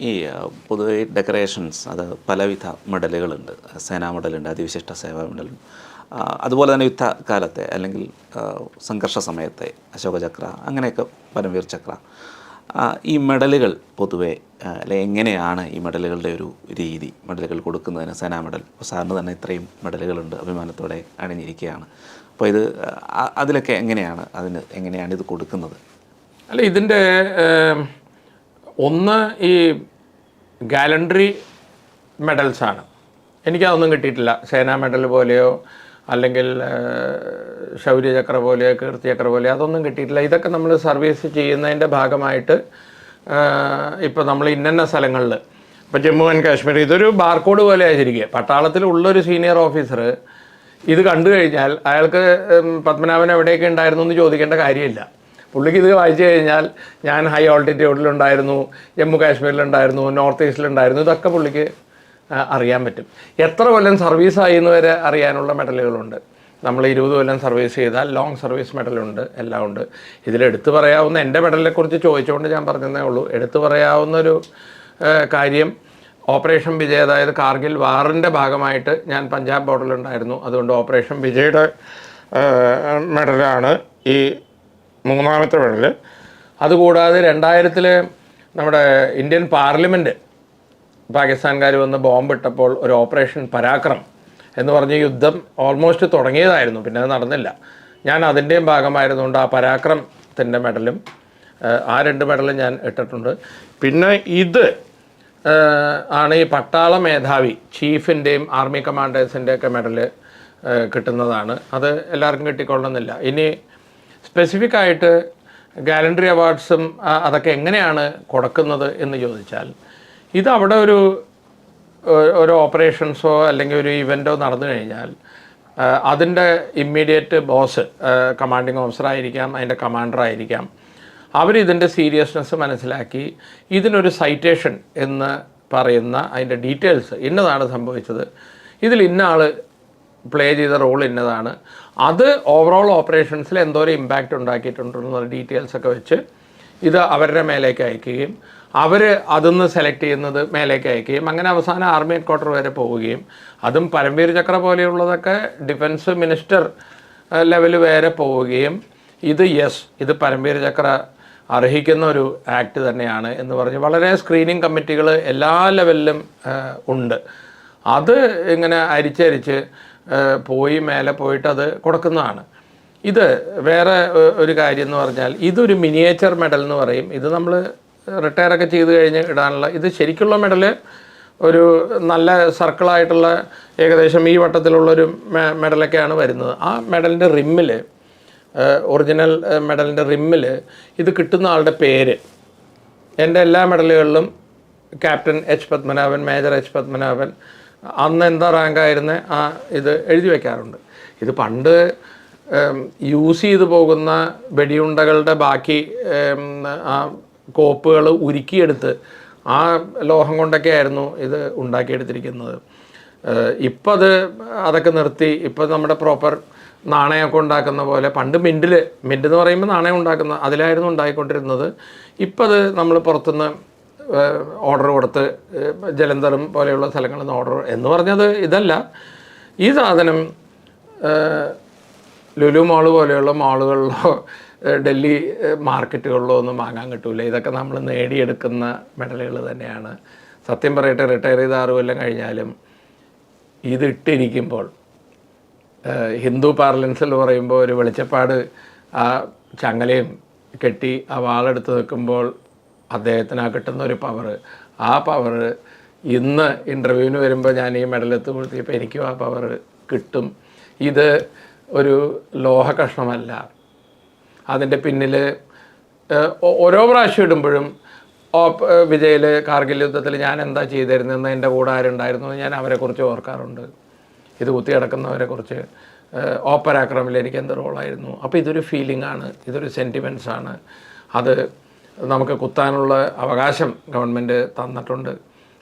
ഈ പൊതുവെ ഡെക്കറേഷൻസ് അത് പലവിധ മെഡലുകളുണ്ട്. സേനാ മെഡലുണ്ട് അതിവിശിഷ്ട സേവാ മെഡൽ അതുപോലെ തന്നെ യുദ്ധകാലത്തെ അല്ലെങ്കിൽ സംഘർഷ സമയത്തെ അശോകചക്ര അങ്ങനെയൊക്കെ പരംവീർ ചക്ര ഈ മെഡലുകൾ പൊതുവെ അല്ലെ എങ്ങനെയാണ് ഈ മെഡലുകളുടെ ഒരു രീതി മെഡലുകൾ കൊടുക്കുന്നതിന് സേനാ മെഡൽ? സാറിന് തന്നെ ഇത്രയും മെഡലുകളുണ്ട് അഭിമാനത്തോടെ അണിഞ്ഞിരിക്കുകയാണ്. അപ്പോൾ ഇത് അതിലൊക്കെ എങ്ങനെയാണ് അതിന് എങ്ങനെയാണ് ഇത് കൊടുക്കുന്നത്? അല്ല ഇതിന്റെ ഒന്ന് ഈ ഗാലണ്ടറി മെഡൽസാണ്. എനിക്കതൊന്നും കിട്ടിയിട്ടില്ല. സേനാ മെഡൽ പോലെയോ അല്ലെങ്കിൽ ശൗര്യചക്ര പോലെയോ കീർത്തിചക്ര പോലെയോ അതൊന്നും കിട്ടിയിട്ടില്ല. ഇതൊക്കെ നമ്മൾ സർവീസ് ചെയ്യുന്നതിന്റെ ഭാഗമായിട്ട് ഇപ്പോൾ നമ്മൾ ഇന്നന്ന സ്ഥലങ്ങളിൽ ഇപ്പോൾ ജമ്മു ആൻഡ് കാശ്മീർ ഇതൊരു ബാർകോഡ് പോലെ ആയിരിക്കുക. പട്ടാളത്തിലുള്ളൊരു സീനിയർ ഓഫീസർ ഇത് കണ്ടു കഴിഞ്ഞാൽ അയാൾക്ക് പത്മനാഭൻ എവിടെയൊക്കെ ഉണ്ടായിരുന്നു എന്ന് ചോദിക്കേണ്ട കാര്യമില്ല. പുള്ളിക്ക് ഇത് വായിച്ചു കഴിഞ്ഞാൽ ഞാൻ ഹൈ ഓൾട്ടിറ്റ്യൂഡിലുണ്ടായിരുന്നു ജമ്മു കാശ്മീരിലുണ്ടായിരുന്നു നോർത്ത് ഈസ്റ്റിലുണ്ടായിരുന്നു ഇതൊക്കെ പുള്ളിക്ക് അറിയാൻ പറ്റും. എത്ര കൊല്ലം സർവീസ് ആയി വരെ അറിയാനുള്ള മെഡലുകളുണ്ട് നമ്മൾ ഇരുപത് കൊല്ലം സർവീസ് ചെയ്താൽ ലോങ് സർവീസ് മെഡലുണ്ട് എല്ലാം ഉണ്ട്. ഇതിലെടുത്തു പറയാവുന്ന എന്റെ മെഡലിനെ കുറിച്ച് ചോദിച്ചുകൊണ്ട് ഞാൻ പറഞ്ഞതേ ഉള്ളൂ. എടുത്തു പറയാവുന്നൊരു കാര്യം ഓപ്പറേഷൻ വിജയ് അതായത് കാർഗിൽ വാറിന്റെ ഭാഗമായിട്ട് ഞാൻ പഞ്ചാബ് ബോർഡിലുണ്ടായിരുന്നു അതുകൊണ്ട് ഓപ്പറേഷൻ വിജയുടെ മെഡലാണ് ഈ മൂന്നാമത്തെ മെഡൽ അതുകൂടാതെ രണ്ടായിരത്തിൽ നമ്മുടെ ഇന്ത്യൻ പാർലമെന്റ് പാകിസ്ഥാൻകാർ വന്ന് ബോംബിട്ടപ്പോൾ ഒരു ഓപ്പറേഷൻ പരാക്രം എന്ന് പറഞ്ഞ യുദ്ധം ഓൾമോസ്റ്റ് തുടങ്ങിയതായിരുന്നു പിന്നെ അത് നടന്നില്ല. ഞാൻ അതിന്റെയും ഭാഗമായിരുന്നുകൊണ്ട് ആ പരാക്രമത്തിന്റെ മെഡലും ആ രണ്ട് മെഡലും ഞാൻ ഇട്ടിട്ടുണ്ട്. പിന്നെ ഇത് ആണ് ഈ പട്ടാള മേധാവി ചീഫിന്റെയും ആർമി കമാൻഡേഴ്സിന്റെയൊക്കെ മെഡൽ കിട്ടുന്നതാണ്. അത് എല്ലാവർക്കും കിട്ടിക്കൊള്ളുന്നില്ല. ഇനി സ്പെസിഫിക് ആയിട്ട് ഗാലൻട്രി അവാർഡ്സും അതൊക്കെ എങ്ങനെയാണ് കൊടുക്കുന്നത് എന്ന് ചോദിച്ചാൽ ഇത് അവിടെ ഒരു ഒരു ഓപ്പറേഷൻസോ അല്ലെങ്കിൽ ഒരു ഇവന്റോ നടന്നു കഴിഞ്ഞാൽ അതിന്റെ ഇമ്മീഡിയറ്റ് ബോസ് കമാൻഡിങ് ഓഫീസർ ആയിരിക്കാം അതിന്റെ കമാൻഡർ ആയിരിക്കാം അവരിതിന്റെ സീരിയസ്നെസ് മനസ്സിലാക്കി ഇതിനൊരു സൈറ്റേഷൻ എന്ന് പറയുന്ന അതിന്റെ ഡീറ്റെയിൽസ് ഇന്നതാണ് സംഭവിച്ചത്. ഇതിൽ ഇന്ന ആൾ പ്ലേ ചെയ്ത റോൾ ഇന്നതാണ്. അത് ഓവറോൾ ഓപ്പറേഷൻസിൽ എന്തോരം ഇമ്പാക്റ്റ് ഉണ്ടാക്കിയിട്ടുണ്ടെന്നുള്ള ഡീറ്റെയിൽസ് ഒക്കെ വെച്ച് ഇത് അവരുടെ മേലേക്ക് അയക്കുകയും അവർ അതിന്ന് സെലക്ട് ചെയ്യുന്നത് മേലേക്ക് അയക്കുകയും അങ്ങനെ അവസാനം ആർമി ഹെഡ് ക്വാർട്ടർ വരെ പോവുകയും അതും പരംവീർ ചക്ര പോലെയുള്ളതൊക്കെ ഡിഫൻസ് മിനിസ്റ്റർ ലെവൽ വരെ പോവുകയും ഇത് യെസ് ഇത് പരംവീർ ചക്ര അർഹിക്കുന്ന ഒരു ആക്ട് തന്നെയാണ് എന്ന് പറഞ്ഞ് വളരെ സ്ക്രീനിങ് കമ്മിറ്റികൾ എല്ലാ ലെവലിലും ഉണ്ട്. അത് ഇങ്ങനെ അരിച്ചരിച്ച് പോയി മേലെ പോയിട്ട് അത് കൊടുക്കുന്നതാണ്. ഇത് വേറെ ഒരു കാര്യം എന്ന് പറഞ്ഞാൽ ഇതൊരു മിനിയേച്ചർ മെഡൽ എന്ന് പറയും. ഇത് നമ്മൾ റിട്ടയർ ഒക്കെ ചെയ്ത് കഴിഞ്ഞ് ഇടാനുള്ള ഇത് ശരിക്കുള്ള മെഡൽ ഒരു നല്ല സർക്കിളായിട്ടുള്ള ഏകദേശം ഈ വട്ടത്തിലുള്ളൊരു മെഡലൊക്കെയാണ് വരുന്നത്. ആ മെഡലിന്റെ റിമ്മിൽ ഒറിജിനൽ മെഡലിന്റെ റിമ്മിൽ ഇത് കിട്ടുന്ന ആളുടെ പേര്. എന്റെ എല്ലാ മെഡലുകളിലും captain H Padmanabhan major H Padmanabhan അന്ന് എന്താ റാങ്കായിരുന്ന? ആ ഇത് എഴുതി വയ്ക്കാറുണ്ട് ഇത് പണ്ട് യൂസ് ചെയ്തു പോകുന്ന വെടിയുണ്ടകളുടെ ബാക്കി ആ കോപ്പുകൾ ഉരുക്കിയെടുത്ത് ആ ലോഹം കൊണ്ടൊക്കെ ആയിരുന്നു ഇത് ഉണ്ടാക്കിയെടുത്തിരിക്കുന്നത്. ഇപ്പം അത് അതൊക്കെ നിർത്തി ഇപ്പം നമ്മുടെ പ്രോപ്പർ നാണയമൊക്കെ ഉണ്ടാക്കുന്ന പോലെ പണ്ട് മിന്റിൽ മിന്റ് എന്ന് പറയുമ്പോൾ നാണയം ഉണ്ടാക്കുന്ന അതിലായിരുന്നു ഉണ്ടായിക്കൊണ്ടിരുന്നത്. ഇപ്പം അത് നമ്മൾ പുറത്തുനിന്ന് ഓർഡർ കൊടുത്ത് ജലന്ധറും പോലെയുള്ള സ്ഥലങ്ങളിൽ നിന്ന് ഓർഡർ എന്ന് പറഞ്ഞത് ഇതല്ല. ഈ സാധനം ലുലു മാൾ പോലെയുള്ള മാളുകളിലോ ഡൽഹി മാർക്കറ്റുകളിലോ ഒന്നും വാങ്ങാൻ കിട്ടില്ല ഇതൊക്കെ നമ്മൾ നേടിയെടുക്കുന്ന മെഡലുകൾ തന്നെയാണ്. സത്യം പറയട്ടെ റിട്ടയർ ചെയ്ത ആറ് കൊല്ലം കഴിഞ്ഞാലും ഇതിട്ടിരിക്കുമ്പോൾ ഹിന്ദു പാർലൻസിൽ പറയുമ്പോൾ ഒരു വെളിച്ചപ്പാട് ആ ചങ്ങലയും കെട്ടി ആ വാളെടുത്ത് നിൽക്കുമ്പോൾ അദ്ദേഹത്തിന് ആ കിട്ടുന്ന ഒരു പവർ ആ പവർ ഇന്ന് ഇന്റർവ്യൂവിന് വരുമ്പോൾ ഞാൻ ഈ മെഡലെത്ത് കൊടുത്തിയപ്പോൾ എനിക്കും ആ പവർ കിട്ടും. ഇത് ഒരു ലോഹ കഷ്ണമല്ല. അതിന്റെ പിന്നിൽ ഓരോ പ്രാവശ്യം ഇടുമ്പോഴും ഓപ്പ് വിജയിൽ കാർഗിൽ യുദ്ധത്തിൽ ഞാൻ എന്താ ചെയ്തിരുന്നതെന്ന് എന്റെ കൂടെ ആരുണ്ടായിരുന്നു ഞാൻ അവരെക്കുറിച്ച് ഓർക്കാറുണ്ട്. ഇത് കുത്തി കുറിച്ച് ഓപ്പരാക്രമിൽ എനിക്ക് എന്ത് റോളായിരുന്നു അപ്പോൾ ഇതൊരു ഫീലിംഗ് ആണ് ഇതൊരു സെന്റിമെൻസാണ് അത് നമുക്ക് കുത്താനുള്ള അവകാശം ഗവൺമെന്റ് തന്നിട്ടുണ്ട്.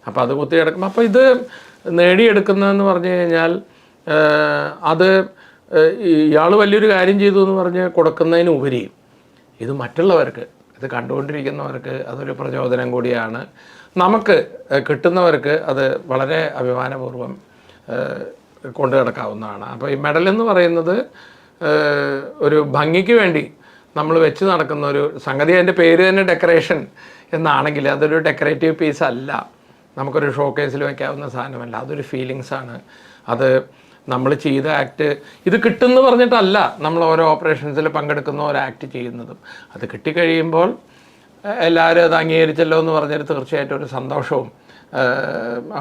അപ്പോൾ അത് കുത്തിയെടുക്കുമ്പോൾ അപ്പോൾ ഇത് നേടിയെടുക്കുന്നതെന്ന് പറഞ്ഞു കഴിഞ്ഞാൽ അത് ഇയാൾ വലിയൊരു കാര്യം ചെയ്തു എന്ന് പറഞ്ഞ് കൊടുക്കുന്നതിന് ഉപരി ഇത് മറ്റുള്ളവർക്ക് ഇത് കണ്ടുകൊണ്ടിരിക്കുന്നവർക്ക് അതൊരു പ്രചോദനം കൂടിയാണ്. നമുക്ക് കിട്ടുന്നവർക്ക് അത് വളരെ അഭിമാനപൂർവം കൊണ്ടു നടക്കാവുന്നതാണ് അപ്പോൾ ഈ മെഡൽ എന്ന് പറയുന്നത് ഒരു ഭംഗിക്ക് വേണ്ടി നമ്മൾ വെച്ച് നടക്കുന്ന ഒരു സംഗതി. അതിന്റെ പേര് തന്നെ ഡെക്കറേഷൻ എന്നാണെങ്കിൽ അതൊരു ഡെക്കറേറ്റീവ് പീസ് അല്ല. നമുക്കൊരു ഷോ കേസിൽ വയ്ക്കാവുന്ന സാധനമല്ല. അതൊരു ഫീലിങ്സ് ആണ്. അത് നമ്മൾ ചെയ്ത ആക്ട് ഇത് കിട്ടുമെന്ന് പറഞ്ഞിട്ടല്ല നമ്മൾ ഓരോ ഓപ്പറേഷൻസിൽ പങ്കെടുക്കുന്ന ഒരു ആക്ട് ചെയ്യുന്നതും. അത് കിട്ടിക്കഴിയുമ്പോൾ എല്ലാവരും അത് അംഗീകരിച്ചല്ലോ എന്ന് പറഞ്ഞിട്ട് തീർച്ചയായിട്ടും ഒരു സന്തോഷവും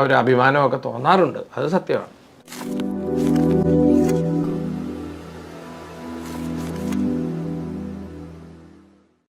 ഒരു അഭിമാനവും ഒക്കെ തോന്നാറുണ്ട്. അത് സത്യമാണ്.